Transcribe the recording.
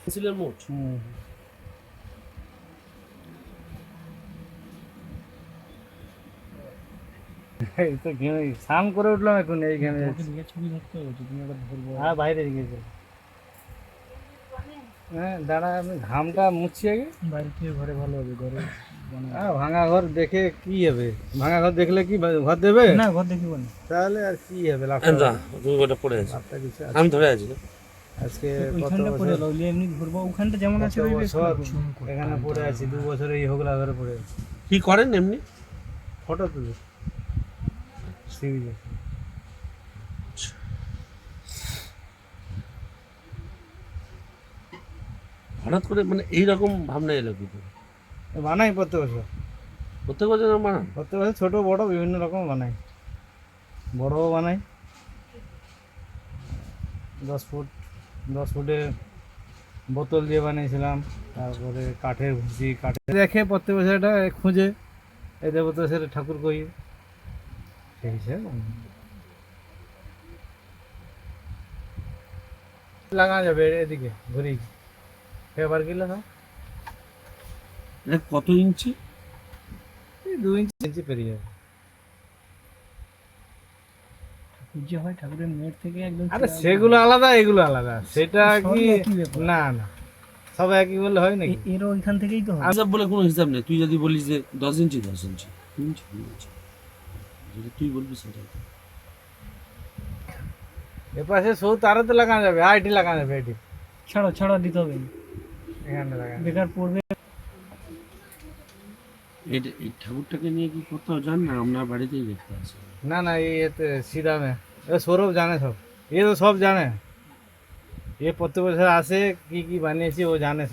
পেন্সিলের মোট? এই তো ঘেমে স্নান করে উঠলাম এখন এই ঘেমে। ছবি ধরতে হচ্ছে তুমি একটা ধরবো। হ্যাঁ বাইরে গিয়েছে। হ্যাঁ দাঁড়া আমি ঘামটা মুছছি আগে। বাইরে ঘরে ভালো হবে ঘরে হ্যাঁ ভাঙা ঘর দেখে কি হবে? ভাঙা ঘর দেখলে কি ঘর দেবে? না ঘর দেখিব না। তাহলে আর কি হবে? না তুমি পড়ে আছো। আমি ধরে আছি আজকে কত পড়ে বছর? এমনি ধরবো ওখানটা যেমন আছে ওই। এখানে পড়ে আছি দু বছরে এই হোগলা ঘরে পড়ে আছি। কি করেন এমনি? ফটো তুলি। সিভিজে হঠাৎ করে মানে এইরকম ভাবনা এলো কি করে? বানাই প্রত্যেক বছর। প্রত্যেক বছর বানান? প্রত্যেক বছর ছোট বড় বিভিন্ন রকম বানাই। বড়ও বানাই। দশ ফুট দশ ফুটে বোতল দিয়ে বানিয়েছিলাম। তারপরে কাঠের ভুসি কাঠের দেখে প্রত্যেক বছর এটা খুঁজে এই দেবতা সেটা ঠাকুর কই সেই হিসেবে বানাই। লাগানো যাবে এদিকে ঘুরি ফেবার কিলো না এটা কত ইঞ্চি? দু ইঞ্চি ইঞ্চি পেরিয়ে যাবে। পুজো হয় ঠাকুরের মেয়ের থেকে একদম আরে সেগুলো আলাদা এগুলো আলাদা। সেটা কি না না। সব একই বললে হয় নাকি? এ- এরও ওইখান থেকেই তো হয়। হিসাব বলে কোনো হিসাব নেই। তুই যদি বলিস যে দশ ইঞ্চি দশ ইঞ্চি ইঞ্চি ইঞ্চি। যদি তুই বলবি সেটা এ পাশে সৌ তারে তো লাগানো যাবে আইটি লাগানো যাবে আইটি। ছাড়ো ছাড়ো দিতে হবে। এখানে লাগানো বেকার পড়বে। এটা এই ঠাকুরটাকে নিয়ে কি কোথাও জান না? আপনার বাড়িতেই দেখতে আসে। না না এতে এ সৌরভ জানে সব। এ তো সব জানে। এ প্রত্যেক বছর আসে, কি কি বানিয়েছি ও জানে সব।